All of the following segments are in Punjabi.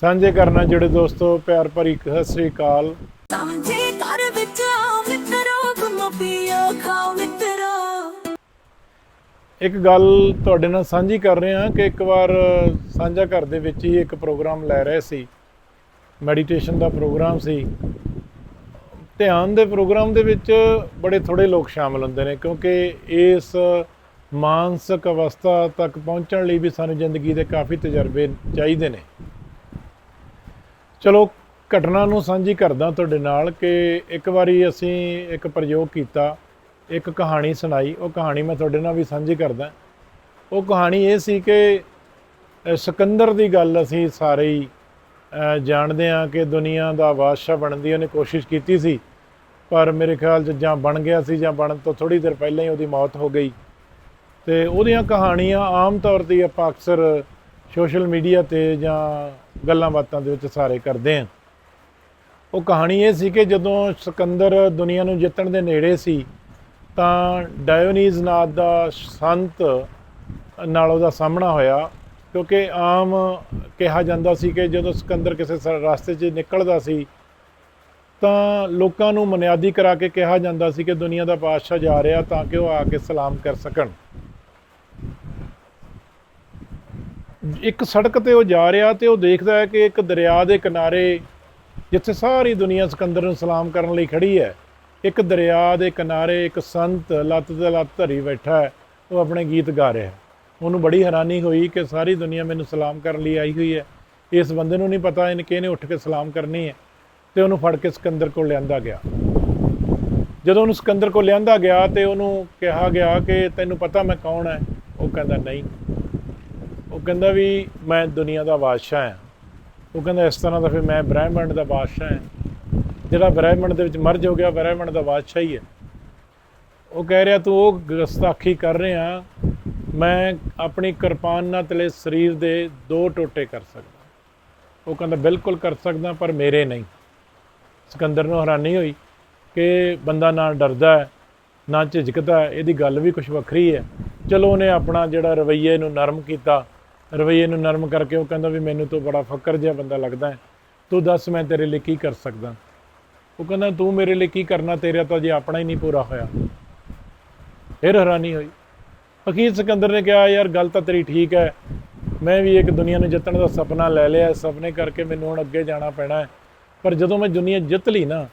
ਸਾਂਝੇ ਕਰਨਾ ਜਿਹੜੇ ਦੋਸਤੋ ਪਿਆਰ ਭਰੀ ਸਤਿ ਸ੍ਰੀ ਅਕਾਲ। ਸਮਝੇ ਘਰ ਵਿੱਚ ਆਓ ਮਿੱਤਰੋ ਗੁੰਮੋ ਪੀਓ ਖਾਓ ਮਿੱਤਰੋ। ਇੱਕ ਗੱਲ ਤੁਹਾਡੇ ਨਾਲ ਸਾਂਝੀ ਕਰ ਰਹੇ ਹਾਂ ਕਿ ਇੱਕ ਵਾਰ ਸਾਂਝਾ ਘਰ ਦੇ ਵਿੱਚ ਹੀ ਇੱਕ ਪ੍ਰੋਗਰਾਮ ਲੈ ਰਹੇ ਸੀ। ਮੈਡੀਟੇਸ਼ਨ ਦਾ ਪ੍ਰੋਗਰਾਮ ਸੀ। ਧਿਆਨ ਦੇ ਪ੍ਰੋਗਰਾਮ ਦੇ ਵਿੱਚ ਬੜੇ ਥੋੜੇ ਲੋਕ ਸ਼ਾਮਲ ਹੁੰਦੇ ਨੇ ਕਿਉਂਕਿ ਇਸ ਮਾਨਸਿਕ ਅਵਸਥਾ ਤੱਕ ਪਹੁੰਚਣ ਲਈ ਵੀ ਸਾਨੂੰ ਜ਼ਿੰਦਗੀ ਦੇ ਕਾਫੀ ਤਜਰਬੇ ਚਾਹੀਦੇ ਨੇ। ਚਲੋ ਘਟਨਾ ਨੂੰ ਸਾਂਝੀ ਕਰਦਾ ਤੁਹਾਡੇ ਨਾਲ ਕਿ ਇੱਕ ਵਾਰੀ ਅਸੀਂ ਇੱਕ ਪ੍ਰਯੋਗ ਕੀਤਾ ਇੱਕ ਕਹਾਣੀ ਸੁਣਾਈ ਉਹ ਕਹਾਣੀ ਮੈਂ ਤੁਹਾਡੇ ਨਾਲ ਵੀ ਸਾਂਝੀ ਕਰਦਾ। ਉਹ ਕਹਾਣੀ ਇਹ ਸੀ ਕਿ ਅ, ਸਿਕੰਦਰ ਦੀ ਗੱਲ ਅਸੀਂ ਸਾਰੇ ਹੀ ਜਾਣਦੇ ਹਾਂ ਕਿ ਦੁਨੀਆ ਦਾ ਬਾਦਸ਼ਾਹ ਬਣਨ ਦੀ ਉਹਨੇ ਕੋਸ਼ਿਸ਼ ਕੀਤੀ ਸੀ ਪਰ ਮੇਰੇ ਖਿਆਲ 'ਚ ਜਾਂ ਬਣ ਗਿਆ ਸੀ ਜਾਂ ਬਣਨ ਤੋਂ ਥੋੜੀ ਦੇਰ ਪਹਿਲਾਂ ਹੀ ਉਹਦੀ ਮੌਤ ਹੋ ਗਈ। ਤੇ ਉਹਦੀਆਂ ਕਹਾਣੀਆਂ ਆਮ ਤੌਰ ਤੇ ਆਪਾਂ ਅਕਸਰ ਸੋਸ਼ਲ ਮੀਡੀਆ ਤੇ ਜਾਂ ਗੱਲਾਂ ਬਾਤਾਂ ਦੇ ਵਿੱਚ ਸਾਰੇ ਕਰਦੇ ਹਾਂ ਉਹ ਕਹਾਣੀ ਇਹ ਸੀ ਕਿ ਜਦੋਂ ਸਿਕੰਦਰ ਦੁਨੀਆ ਨੂੰ ਜਿੱਤਣ ਦੇ ਨੇੜੇ ਸੀ, ਤਾਂ ਡਾਇਓਨੀਜ਼ ਨਾਮ ਦਾ ਸੰਤ ਨਾਲ ਉਹਦਾ ਸਾਹਮਣਾ ਹੋਇਆ, ਕਿਉਂਕਿ ਆਮ ਕਿਹਾ ਜਾਂਦਾ ਸੀ ਕਿ ਜਦੋਂ ਸਿਕੰਦਰ ਕਿਸੇ ਸ- ਰਸਤੇ 'ਚ ਨਿਕਲਦਾ ਸੀ, ਤਾਂ ਲੋਕਾਂ ਨੂੰ ਮਨਿਆਦੀ ਕਰਾ ਕੇ ਕਿਹਾ ਜਾਂਦਾ ਸੀ ਕਿ ਦੁਨੀਆ ਦਾ ਬਾਦਸ਼ਾਹ ਜਾ ਰਿਹਾ ਤਾਂ ਕਿ ਉਹ ਆ ਕੇ ਸਲਾਮ ਕਰ ਸਕਣ। ਇੱਕ ਸੜਕ ਤੇ ਉਹ ਜਾ ਰਿਹਾ ਤੇ ਉਹ ਦੇਖਦਾ ਹੈ ਕਿ ਇੱਕ ਦਰਿਆ ਦੇ ਕਿਨਾਰੇ ਜਿੱਥੇ ਸਾਰੀ ਦੁਨੀਆ ਸਿਕੰਦਰ ਨੂੰ ਸਲਾਮ ਕਰਨ ਲਈ ਖੜੀ ਹੈ, ਇੱਕ ਦਰਿਆ ਦੇ ਕਿਨਾਰੇ ਇੱਕ ਸੰਤ ਲੱਤ ਤੇ ਲੱਤ ਧਰੀ ਬੈਠਾ ਹੈ, ਉਹ ਆਪਣੇ ਗੀਤ ਗਾ ਰਿਹਾ ਹੈ। ਉਹਨੂੰ ਬੜੀ ਹੈਰਾਨੀ ਹੋਈ ਕਿ ਸਾਰੀ ਦੁਨੀਆ ਮੈਨੂੰ ਸਲਾਮ ਕਰਨ ਲਈ ਆਈ ਹੋਈ ਹੈ। ਇਸ ਬੰਦੇ ਨੂੰ ਨਹੀਂ ਪਤਾ ਇਹਨੇ ਕਿਹਨੇ ਉੱਠ ਕੇ ਸਲਾਮ ਕਰਨੀ ਹੈ ਤੇ ਉਹਨੂੰ ਫੜ ਕੇ ਸਿਕੰਦਰ ਕੋਲ ਲਿਆਂਦਾ ਗਿਆ। ਜਦੋਂ ਉਹਨੂੰ ਸਿਕੰਦਰ ਕੋਲ ਲਿਆਂਦਾ ਗਿਆ ਤੇ ਉਹਨੂੰ ਕਿਹਾ ਗਿਆ ਕਿ ਤੈਨੂੰ ਪਤਾ ਮੈਂ ਕੌਣ ਹੈ? ਉਹ ਕਹਿੰਦਾ, ਨਹੀਂ। ਉਹ ਕਹਿੰਦਾ ਵੀ ਮੈਂ ਦੁਨੀਆ ਦਾ ਬਾਦਸ਼ਾਹ ਹਾਂ। ਉਹ ਕਹਿੰਦਾ ਇਸ ਤਰ੍ਹਾਂ ਦਾ ਫਿਰ ਮੈਂ ਬ੍ਰਹਿਮੰਡ ਦਾ ਬਾਦਸ਼ਾਹ ਹਾਂ। ਜਿਹੜਾ ਬ੍ਰਹਿਮੰਡ ਦੇ ਵਿੱਚ ਮਰਜ ਹੋ ਗਿਆ ਬ੍ਰਹਿਮੰਡ ਦਾ ਬਾਦਸ਼ਾਹ ਹੀ ਹੈ। ਉਹ ਕਹਿ ਰਿਹਾ, ਤੂੰ ਉਹ ਗਸਤਾਖੀ ਕਰ ਰਿਹਾ, ਮੈਂ ਆਪਣੀ ਕਿਰਪਾਨ ਨਾਲ ਤੇਰੇ ਸਰੀਰ ਦੇ ਦੋ ਟੋਟੇ ਕਰ ਸਕਦਾ। ਉਹ ਕਹਿੰਦਾ, ਬਿਲਕੁਲ ਕਰ ਸਕਦਾ, ਪਰ ਮੇਰੇ ਨਹੀਂ। ਸਿਕੰਦਰ ਨੂੰ ਹੈਰਾਨੀ ਹੋਈ ਕਿ ਬੰਦਾ ਨਾ ਡਰਦਾ ਹੈ, ਨਾ ਝਿਜਕਦਾ ਇਹਦੀ ਗੱਲ ਵੀ ਕੁਝ ਵੱਖਰੀ ਹੈ। ਚਲੋ ਉਹਨੇ ਆਪਣਾ ਜਿਹੜਾ ਰਵਈਏ ਨੂੰ ਨਰਮ ਕੀਤਾ ਰਵਈਏ ਨੂੰ ਨਰਮ ਕਰਕੇ ਉਹ ਕਹਿੰਦਾ ਵੀ ਮੈਨੂੰ ਤੋਂ ਬੜਾ ਫੱਕਰ ਜਿਹਾ ਬੰਦਾ ਲੱਗਦਾ ਹੈ। ਤੂੰ ਦੱਸ ਮੈਂ ਤੇਰੇ ਲਈ ਕੀ ਕਰ ਸਕਦਾ। ਉਹ ਕਹਿੰਦਾ ਤੂੰ ਮੇਰੇ ਲਈ ਕੀ ਕਰਨਾ, ਤੇਰਾ ਤਾਂ ਜੇ ਆਪਣਾ ਹੀ ਨਹੀਂ ਪੂਰਾ ਹੋਇਆ। ਫਿਰ ਹੈਰਾਨੀ ਹੋਈ। ਫਕੀਰ ਸਿਕੰਦਰ ਨੇ ਕਿਹਾ, ਯਾਰ ਗੱਲ ਤਾਂ ਤੇਰੀ ਠੀਕ ਹੈ। ਮੈਂ ਵੀ ਇੱਕ ਦੁਨੀਆ ਨੂੰ ਜਿੱਤਣ ਦਾ ਸੁਪਨਾ ਲੈ ਲਿਆ ਇਸ ਸੁਪਨੇ ਕਰਕੇ ਮੈਨੂੰ ਹੁਣ ਅੱਗੇ ਜਾਣਾ ਪੈਣਾ ਹੈ। ਪਰ ਜਦੋਂ ਮੈਂ ਦੁਨੀਆ ਜਿੱਤ ਲਈ ਨਾ,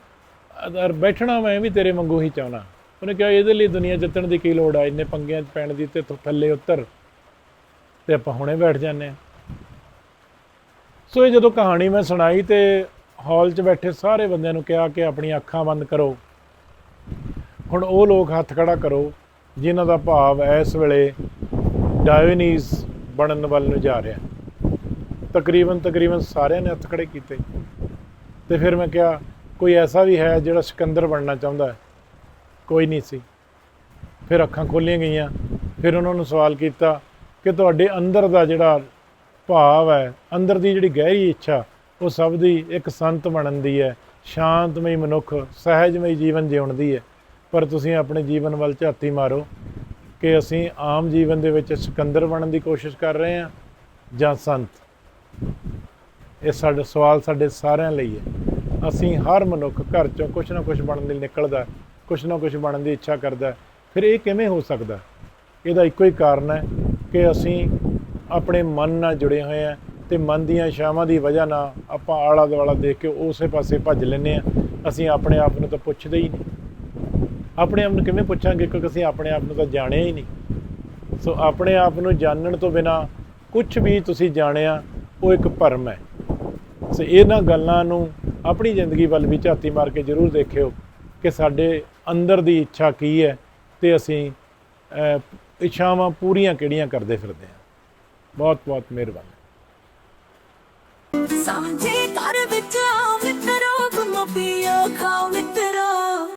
ਅਰ ਬੈਠਣਾ ਮੈਂ ਵੀ ਤੇਰੇ ਵਾਂਗੂ ਹੀ ਚਾਹਣਾ ਉਹਨੇ ਕਿਹਾ, ਇਹਦੇ ਲਈ ਦੁਨੀਆ ਜਿੱਤਣ ਦੀ ਕੀ ਲੋੜ ਆ? ਇੰਨੇ ਪੰਗਿਆਂ 'ਚ ਪੈਣ ਦੀ ਤੇ ਤੂੰ ਥੱਲੇ ਉਤਰ। ਤੇ ਆਪਾਂ ਹੁਣੇ ਬੈਠ ਜਾਂਦੇ ਹਾਂ। ਸੋ ਇਹ ਜਦੋਂ ਕਹਾਣੀ ਮੈਂ ਸੁਣਾਈ ਤੇ ਹਾਲ 'ਚ ਬੈਠੇ ਸਾਰੇ ਬੰਦਿਆਂ ਨੂੰ ਕਿਹਾ ਕਿ ਆਪਣੀਆਂ ਅੱਖਾਂ ਬੰਦ ਕਰੋ। ਹੁਣ ਉਹ ਲੋਕ ਹੱਥ ਖੜਾ ਕਰੋ, ਜਿਨ੍ਹਾਂ ਦਾ ਭਾਵ ਇਸ ਵੇਲੇ ਡਾਇਓਨੀਜ਼ ਬਣਨ ਵੱਲ ਨੂੰ ਜਾ ਰਿਹਾ। ਤਕਰੀਬਨ ਤਕਰੀਬਨ ਸਾਰਿਆਂ ਨੇ ਹੱਥ ਖੜੇ ਕੀਤੇ। ਤੇ ਫਿਰ ਮੈਂ ਕਿਹਾ, ਕੋਈ ਐਸਾ ਵੀ ਹੈ ਜਿਹੜਾ ਸਿਕੰਦਰ ਬਣਨਾ ਚਾਹੁੰਦਾ ਹੈ? ਕੋਈ ਨਹੀਂ ਸੀ। ਫਿਰ ਅੱਖਾਂ ਖੋਲੀਆਂ ਗਈਆਂ। ਫਿਰ ਉਹਨਾਂ ਨੂੰ ਸਵਾਲ ਕੀਤਾ ਕਿ ਤੁਹਾਡੇ ਅੰਦਰ ਦਾ ਜਿਹੜਾ ਭਾਵ ਹੈ, ਅੰਦਰ ਦੀ ਜਿਹੜੀ ਗਹਿਰੀ ਇੱਛਾ, ਉਹ ਸਭ ਦੀ ਇੱਕ ਸੰਤ ਬਣਨ ਦੀ ਹੈ। ਸ਼ਾਂਤਮਈ ਮਨੁੱਖ, ਸਹਿਜਮਈ ਜੀਵਨ ਜਿਉਣ ਦੀ ਹੈ। ਪਰ ਤੁਸੀਂ ਆਪਣੇ ਜੀਵਨ ਵੱਲ ਝਾਤੀ ਮਾਰੋ ਕਿ ਅਸੀਂ ਆਮ ਜੀਵਨ ਦੇ ਵਿੱਚ ਸਿਕੰਦਰ ਬਣਨ ਦੀ ਕੋਸ਼ਿਸ਼ ਕਰ ਰਹੇ ਹਾਂ ਜਾਂ ਸੰਤ। ਇਹ ਸਾਡਾ ਸਵਾਲ ਸਾਡੇ ਸਾਰਿਆਂ ਲਈ ਹੈ। ਅਸੀਂ ਹਰ ਮਨੁੱਖ ਘਰ ਚੋਂ ਕੁਝ ਨਾ ਕੁਝ ਬਣਨ ਲਈ ਨਿਕਲਦਾ ਕੁਝ ਨਾ ਕੁਝ ਬਣਨ ਦੀ ਇੱਛਾ ਕਰਦਾ। ਫਿਰ ਇਹ ਕਿਵੇਂ ਹੋ ਸਕਦਾ? ਇਹਦਾ ਇੱਕੋ ਹੀ ਕਾਰਨ ਹੈ ਕਿ ਅਸੀਂ ਆਪਣੇ ਮਨ ਨਾਲ ਜੁੜੇ ਹੋਏ ਹਾਂ ਤੇ ਮਨ ਦੀਆਂ ਇਛਾਵਾਂ ਦੀ ਵਜ੍ਹਾ ਨਾਲ ਆਪਾਂ ਆਲਾ ਦੁਆਲਾ ਦੇਖ ਕੇ ਉਸੇ ਪਾਸੇ ਭੱਜ ਲੈਂਦੇ ਹਾਂ। ਅਸੀਂ ਆਪਣੇ ਆਪ ਨੂੰ ਤਾਂ ਪੁੱਛਦੇ ਹੀ ਨਹੀਂ। ਆਪਣੇ ਆਪ ਨੂੰ ਕਿਵੇਂ ਪੁੱਛਾਂਗੇ? ਕਿਉਂਕਿ ਅਸੀਂ ਆਪਣੇ ਆਪ ਨੂੰ ਤਾਂ ਜਾਣਿਆ ਹੀ ਨਹੀਂ। ਸੋ ਆਪਣੇ ਆਪ ਨੂੰ ਜਾਣਨ ਤੋਂ ਬਿਨਾ ਕੁਝ ਵੀ ਤੁਸੀਂ ਜਾਣਿਆ, ਉਹ ਇੱਕ ਭਰਮ ਹੈ। ਸੋ ਇਹਨਾਂ ਗੱਲਾਂ ਨੂੰ ਆਪਣੀ ਜ਼ਿੰਦਗੀ ਵੱਲ ਵੀ ਝਾਤੀ ਮਾਰ ਕੇ ਜ਼ਰੂਰ ਦੇਖਿਓ ਕਿ ਸਾਡੇ ਅੰਦਰ ਦੀ ਇੱਛਾ ਕੀ ਹੈ ਤੇ ਅਸੀਂ ਇੱਛਾਵਾਂ ਪੂਰੀਆਂ ਕਿਹੜੀਆਂ ਕਰਦੇ ਫਿਰਦੇ ਆ? ਬਹੁਤ ਬਹੁਤ ਮਿਹਰਬਾਨੀ। ਸਮਝੇ ਘਰ ਵਿੱਚ ਆਓ, ਮਿੱਤਰੋ ਗੁੰਮੋ ਪੀਓ, ਖਾਓ, ਮਿੱਤਰੋ।